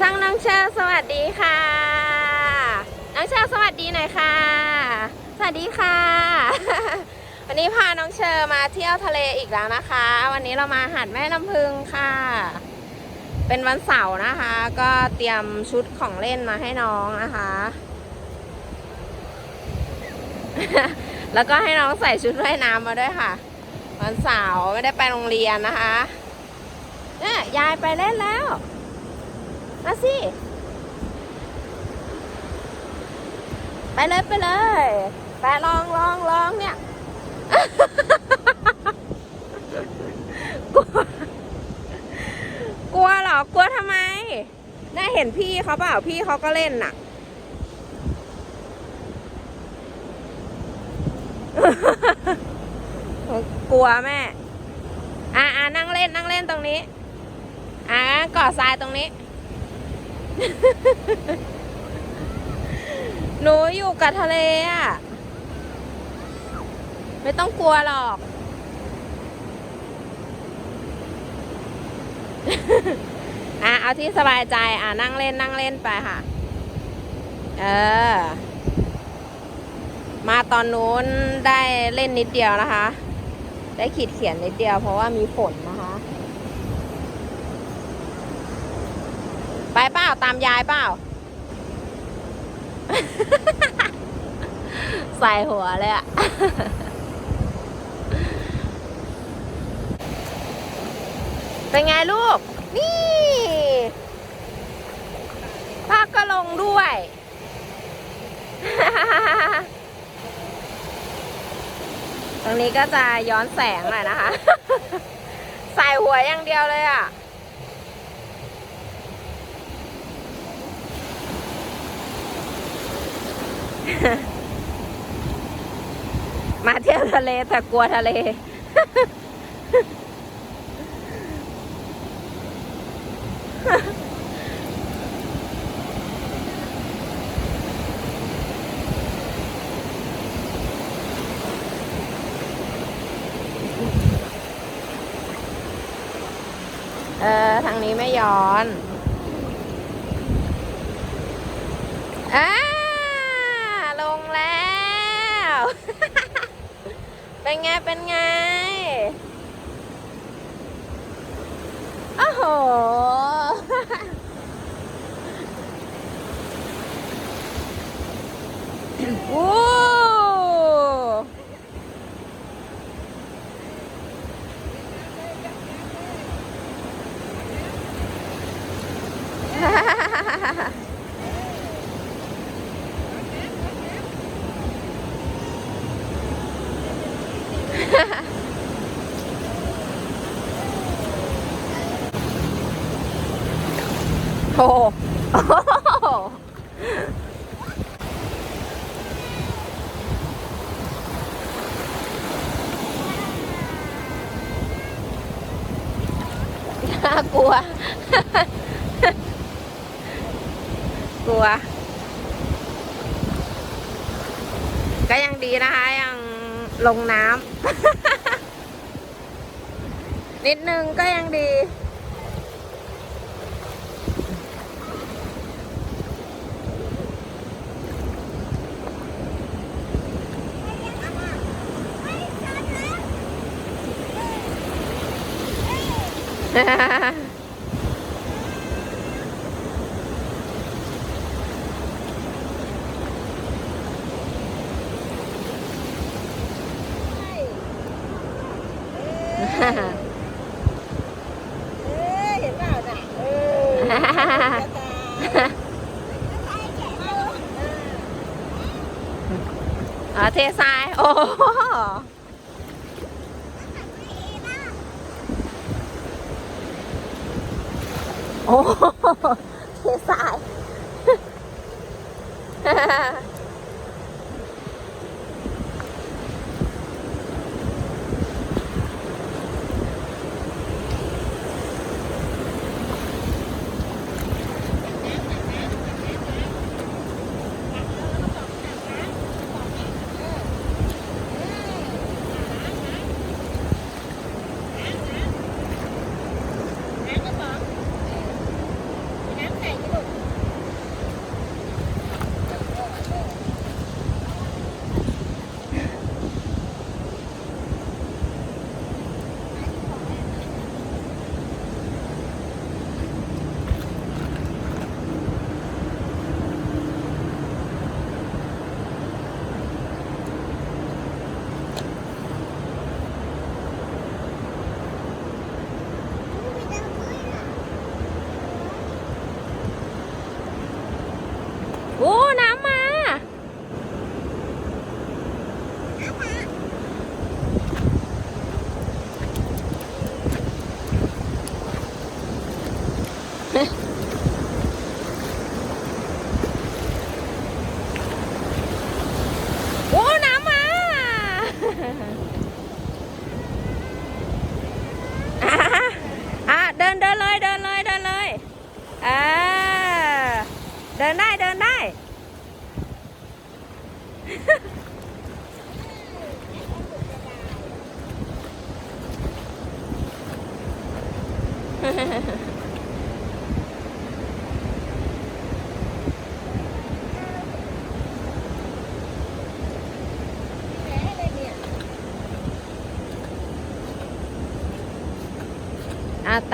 ช่างน้องเชอร์สวัสดีค่ะ น้องเชอร์สวัสดีหน่อยค่ะ สวัสดีค่ะ วันนี้พาน้องเชอร์มาเที่ยวทะเลอีกแล้วนะคะ วันนี้เรามาหาดแม่ลำพึงค่ะ เป็นวันเสาร์นะคะ ก็เตรียมชุดของเล่นมาให้น้องนะคะ แล้วก็ให้น้องใส่ชุดว่ายน้ำมาด้วยค่ะ วันเสาร์ไม่ได้ไปโรงเรียนนะคะเนี่ยยายไปเล่นแล้ว มาสิ ไปเลยไปเลยไปลองลองลองเนี่ย กลัว กลัวเหรอ กลัวทำไม ได้เห็นพี่เขาเปล่า พี่เขาก็เล่นน่ะกลัวแม่ อ่านั่งเล่นนั่งเล่นตรงนี้ อ่าก่อทรายตรงนี้ หนูอยู่กับทะเลอะ ไม่ต้องกลัวหรอก อะ เอาที่สบายใจ อะ นั่งเล่นนั่งเล่นไปค่ะ เออ มาตอนนู้นได้เล่นนิดเดียวนะคะ ได้ขีดเขียนนิดเดียวเพราะว่ามีฝนนะคะ ไปเปล่าตามยายเปล่า ใส่หัวเลยอะเป็นไงลูก นี่ภาคก็ลงด้วย ตรงนี้ก็จะย้อนแสงหน่อยนะคะ ใส่หัวอย่างเดียวเลยอะ มาเที่ยวทะเลแต่กลัวทะเล เออ ทางนี้ไม่ย้อนอ่าลงแล้ว เป็นไงเป็นไง โอ้โห วู้ โอ้โหโอ้โหน่ากลัว กลัว ก็ยังดีนะคะ ยังลงน้ำ นิดนึงก็ยังดี เอ้ยเห็นเปล่าน่ะเออ อ๋อเททราย โอ้โหโอ้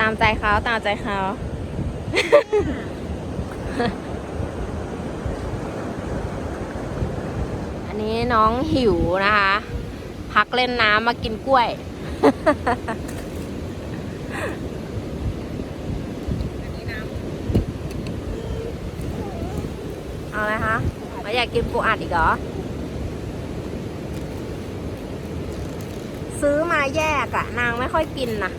ามใจเขาตามใจเขาอันนี้น้องหิวนะคะ พักเล่นน้ำมากินกล้วยอันนี้น้เอาอะไรคะมาอยากกินปูอัดอีกเหรอ ซื้อมาแยกอะนางไม่ค่อยกินนะ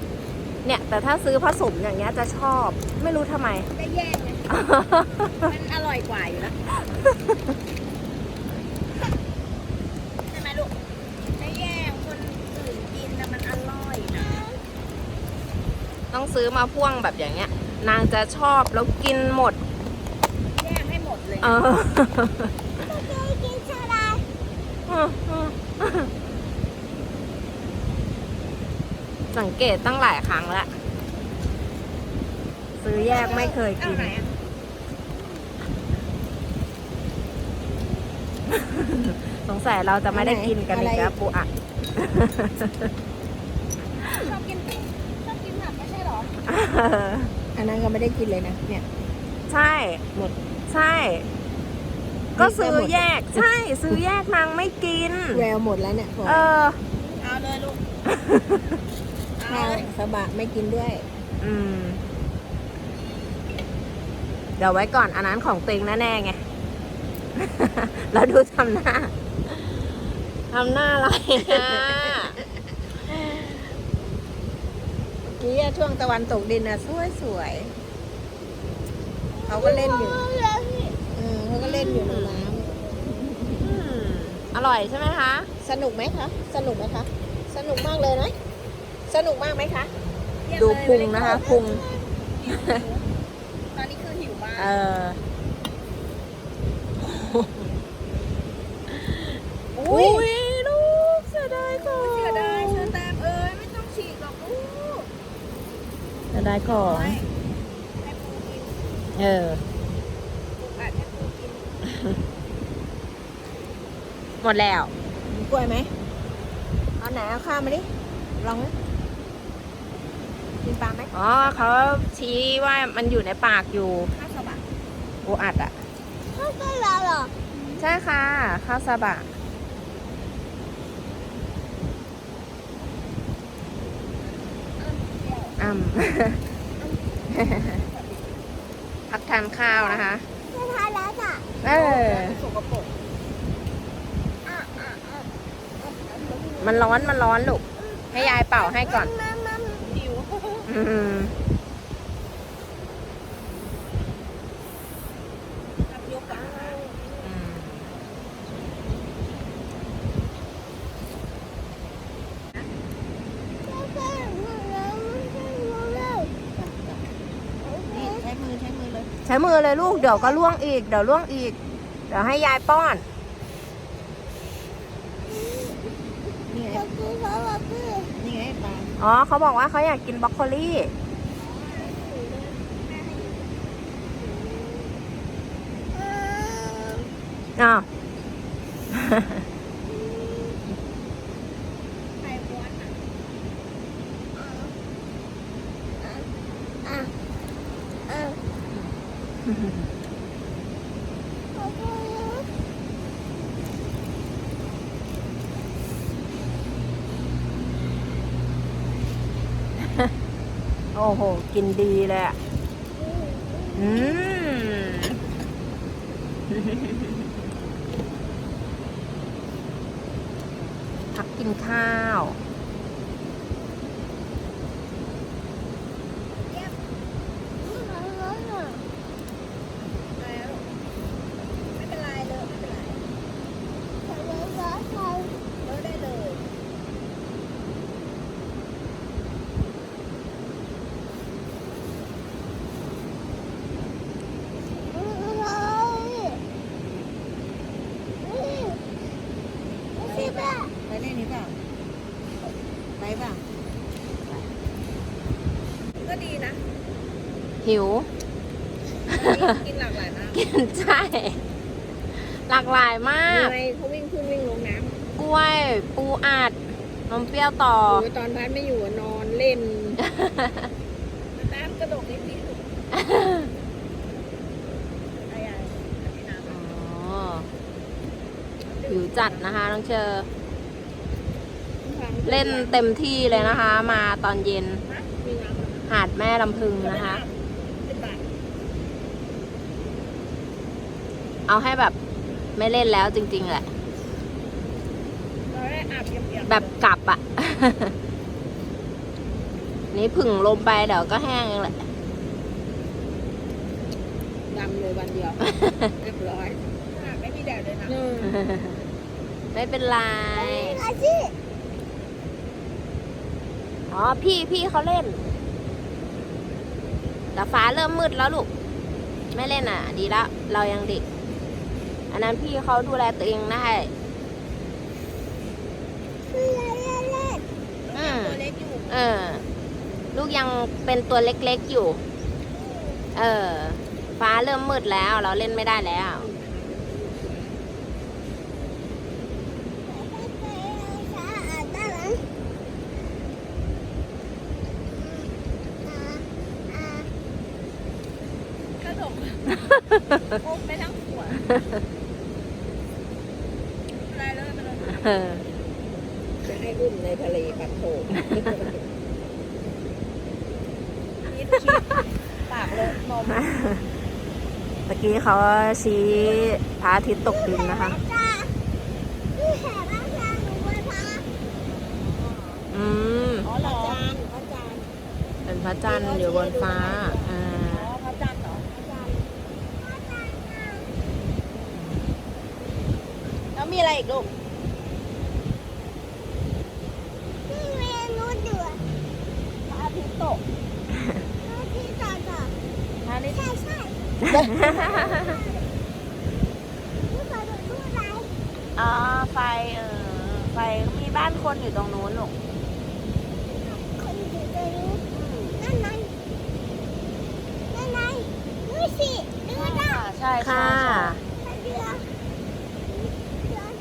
เนี่ย แต่ถ้าซื้อผสมอย่างเงี้ยจะชอบ ไม่รู้ทำไมำได้แย่งไงมันอร่อยกว่าอยู่แล้วใช่ไหมลูกได้แย่งคนอื่นกินแต่มันอร่อยนะต้องซื้อมาพ่วงแบบอย่างเงี้ย นางจะชอบแล้วกินหมด แย่งให้หมดเลยเออกินชาดา สังเกตตั้งหลายครั้งแล้วซื้อแยกไม่เคยกินเอาไหนอะสงสัยเราจะไม่ได้กินกันอีกแล้วปูอัดชอบกินปิ้งชอบกินผักไม่ใช่เหรอ อันนั้นก็ไม่ได้กินเลยนะ เนี่ย ใช่ หมด ใช่ ก็ซื้อแยก ใช่ ซื้อแยกนางไม่กิน แววหมดแล้วเนี่ย เออ เอาเลยลูกเอา ข้าวเลยสบะไม่กินด้วย อืม เดี๋ยวไว้ก่อนอันนั้นของติงแน่ๆไง แล้วดูทำหน้าทำหน้าอะไรอะกี้อะช่วงตะวันตกดินอะสวยสวยๆเขาก็เล่นอยู่เออเขาก็เล่นอยู่ในน้อืมอร่อยใช่ไหมคะำสนุกไหมคะ สนุกไหมคะ สนุกมากเลยนะ สนุกมากไหมคะ ดูพุงนะคะพุง ตอนนี้คือหิวมาก เอออุ้ยลูกเสียดายก่อนเสียดายเชอแตมเอ้ยไม่ต้องฉีกหรอกลูกเสียดายก่อนให้ให้ปูกิน เออปูอัดให้ปูกิน หมดแล้วมีกล้วยไหม เอาไหนเอาข้าวมาดิ ลองไหม กินปลาไหมอ๋อเขาชี้ว่ามันอยู่ในปากอยู่ข้าวสบะปูอัดอะข้าวก็แล้วหรอใช่ค่ะ ข้าวซาบะอ่ำพักทานข้าวนะคะไม่ทานแล้วจ้ะเออสกปรกมันร้อนมันร้อนลูกให้ยายเป่าให้ก่อน ใช้มือใช้มือเลยใช้มือเลยลูก เดี๋ยวก็ล่วงอีก เดี๋ยวล่วงอีก เดี๋ยวให้ยายป้อนนี่ไงนี่ไงปลา อ๋อเขาบอกว่าเขาอยากกินบรอกโคลี่อ้าว ไข่ม้วนอะ โอ้โห กินดีเลยอะอืมพักกินข้าว อะไรอะลูกไม่เป็นไรเลยไม่เป็นไรเลอะได้เลย อ หิว กินหลากหลายมากกินใช่ หลากหลายมากไงเขาวิ่งขึ้นวิ่งลงน้กล้วย ปูอัดนมเปรี้ยวต่อำโอ้ยตอนพัดไม่อยู่อะนอนเล่นน้ำกระโดดนิดนิดอะไรอะอ๋อหิวจัดนะคะ น้องเชอร์เล่นเต็มที่เลยนะคะ มาตอนเย็นมีน้ำอะหาดแม่ลำพึงนะคะ สิบบาท เอาให้แบบไม่เล่นแล้วจริง ๆ แหละเราได้อาบเปียกๆแบบกลับอะนี่ผึ่งลมไปเดี๋ยวก็แห้งเองแหละดำเลยวันเดียวเรียบร้อยไม่มีแดดเลยนะไม่เป็นไรอ๋อพี่พี่เขาเล่น แต่ฟ้าเริ่มมืดแล้วลูก ไม่เล่นอะ ดีแล้ว เรายังเด็ก อันนั้นพี่เขาดูแลตัวเองได้อืมตัวเล็กอยู่เออ ลูกยังเป็นตัวเล็กๆอยู่ เออ ฟ้าเริ่มมืดแล้ว เราเล่นไม่ได้แล้ว กระดกโอ้ไม่ทั้งหัวอะไรเลยไปเลย เออ จะให้อุ้มในทะเลปัดโถคิดคิดปากเลยนมตะกี้เขาชี้พระอาทิตย์ตกดินนะคะ อืมอ๋อเหรอพระจันทร์เป็นพระจันทร์อยู่บนฟ้า อ่าอ๋อพระจันทร์เหรอพระจันทร์แล้วมีอะไรอีกลูกพระอาทิตย์ตกพระอาทิตย์อ๋อไฟเออไฟมีบ้านคนอยู่ตรงนู้นลูกใช่ใช่ ค่ะ ใช่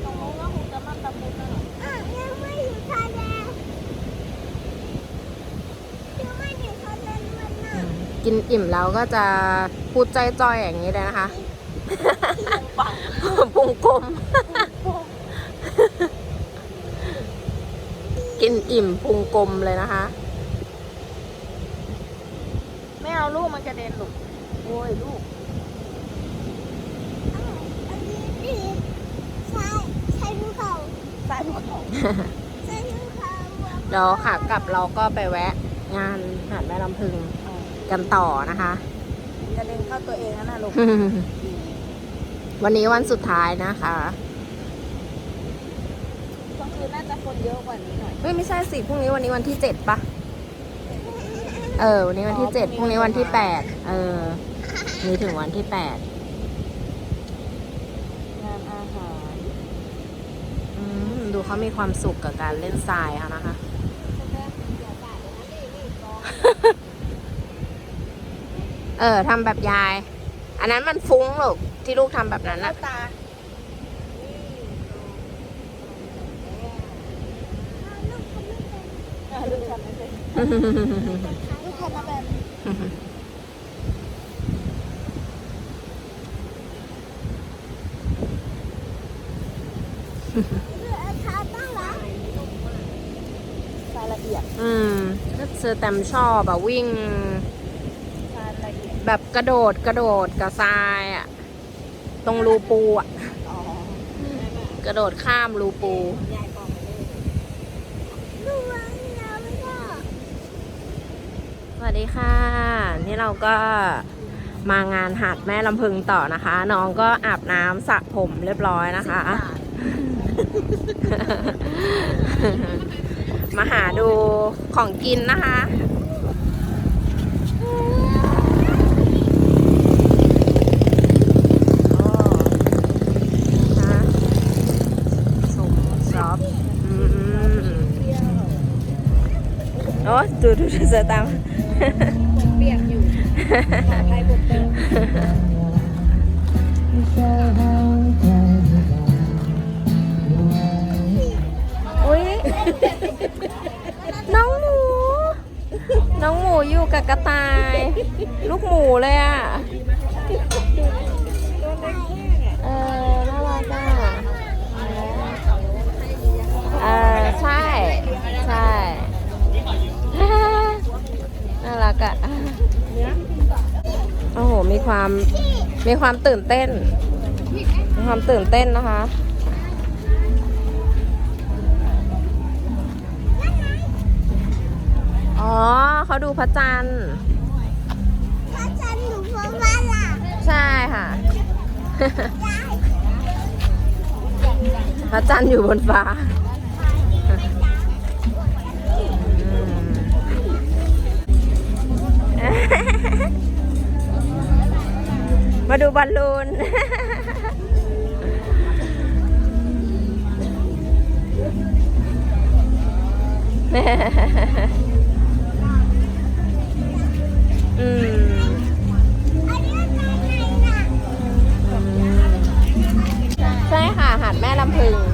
ตรงนู้นก็คงจะมันตะพุนนะเหรอ กินอิ่มแล้วก็จะพูดจ้อยๆอย่างนี้เลยนะคะปังพุงกลม กินอิ่มพุงกลมเลยนะคะ ไม่เอาลูกมันกระเด็นลูกโอ้ยลูกใส่ภูเขาเดี๋ยวขากลับเราก็ไปแวะ งานหาดแม่ลำพึง กันต่อนะคะกระเด็นเข้าตัวเองนะน่ะลูก วันนี้วันสุดท้ายนะคะกลางคืนน่าจะคนเยอะกว่านี้หน่อยเฮ้ยไม่ใช่สิ พรุ่งนี้วันนี้วันที่เจ็ดปะ เออ วันนี้วันที่เจ็ดพรุ่งนี้วันที่แปด เออนี่ถึงวันที่แปดงานอาหารอืมดูเขามีความสุขกับการเล่นทรายค่ะนะคะเออทำแบบยาย อันนั้นมันฟุ้งหรอกที่ลูกทำแบบนั้นหน้าอะตาลูกทำไม่เป็นลูกทำมาแบบรายละเอียด อืมก็เซอร์แตมชอบอะวิ่ง รายละเอียด แบบกระโดดกระโดดกับทรายอะตรงรูปูอะอ๋อกระโดดข้ามรูปูยายบอกมาเลยสวัสดีค่ะ นี่เราก็มางานหาดแม่ลำพึงต่อนะคะ น้องก็อาบน้ำสระผมเรียบร้อยนะคะ มาหาดูของกินนะคะโอ้นะสมซอฟอืมโอ้ ดูดูดูเสือตามเปียกอยู่ให้บุกเบิกอุ้ยน้องหมู น้องหมูอยู่กับกระต่าย ลูกหมูเลยอะ ความมีความตื่นเต้น มีความตื่นเต้นนะคะ อ๋อเขาดูพระจันทร์ถ้าฉันอยู่บนบ้านล่ะใช่ค่ะ พระจันทร์อยู่บนฟ้า มาดูบอลลูน อืมใช่ค่ะ หาดแม่ลำพึง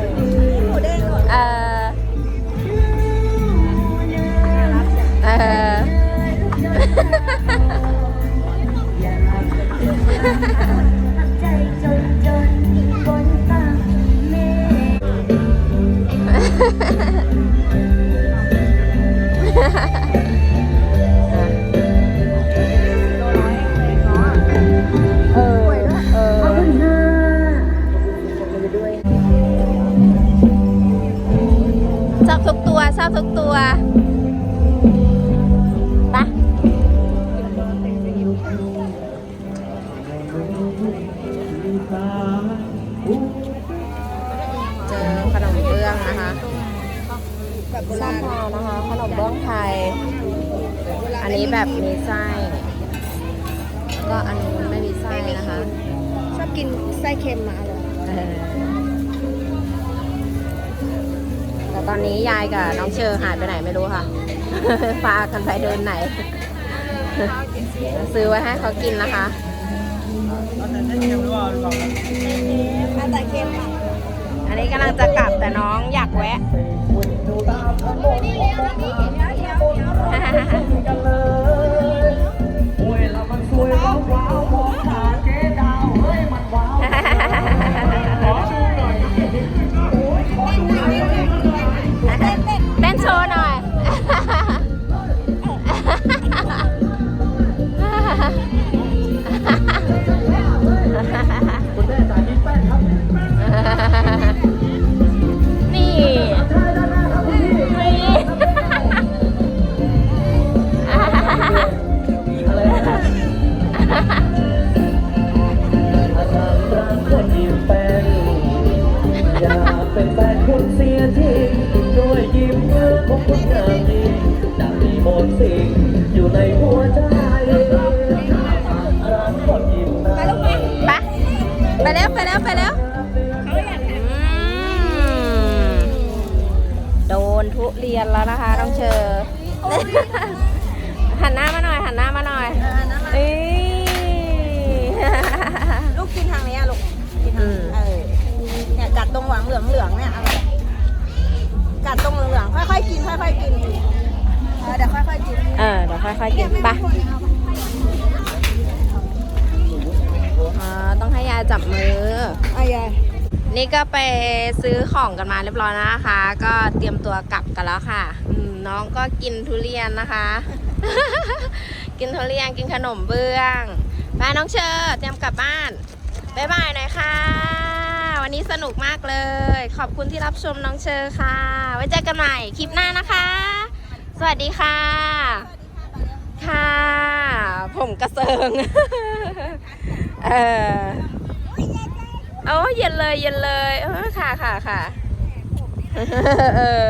เจอขนมเบื้องนะคะแบบโบราณทานะคะขนมเบื้องไทย อันนี้แบบมีไส้แล้วก็อันนู้นไม่มีไส้นะคะ ชอบกินไส้เค็มมาเลยเออแต่ตอนนี้ยายกับน้องเชอร์หายไปไหนไม่รู้ค่ะพากันไปเดินไหน ซื้อไว้ให้เขากินนะคะ ถ้าแต่เค็มอะอันนี้กำลังจะกลับแต่น้องอยากแวะเเป็นแฟนคุณเสียทีด้วยยิ้มเมื่อของคุณงามดีจะมีมนต์สิ่งอยู่ในหัวใจรักคนยิ้มนะ ไปไปแล้วไปแล้วไปแล้วอืมโดนทุเรียนแล้วนะคะน้องเชอร์ หวางเหลืองเหลืองๆเนี่ยเอาไปกัดตรงเหลืองเหลืองๆค่อยๆกินค่อยๆกินเออเดี๋ยวค่อยๆกินเออเดี๋ยวค่อยๆกินไปอ๋อต้องให้ยายจับมืออายายนี่ก็ไปซื้อของกันมาเรียบร้อยแล้วนะคะ ก็เตรียมตัวกลับกันแล้วค่ะอืมน้องก็กินทุเรียนนะคะ กินทุเรียนกินขนมเบื้องไปน้องเชอร์เตรียมกลับบ้านบ๊ายบายหน่อยค่ะ วันนี้สนุกมากเลย ขอบคุณที่รับชมน้องเชอร์ค่ะ ไว้เจอกันใหม่คลิปหน้านะคะ สวัสดีค่ะ ค่ะ ผมกระเซิง เออโอ้เย็นเลยเย็นเลย ค่ะค่ะค่ะเออ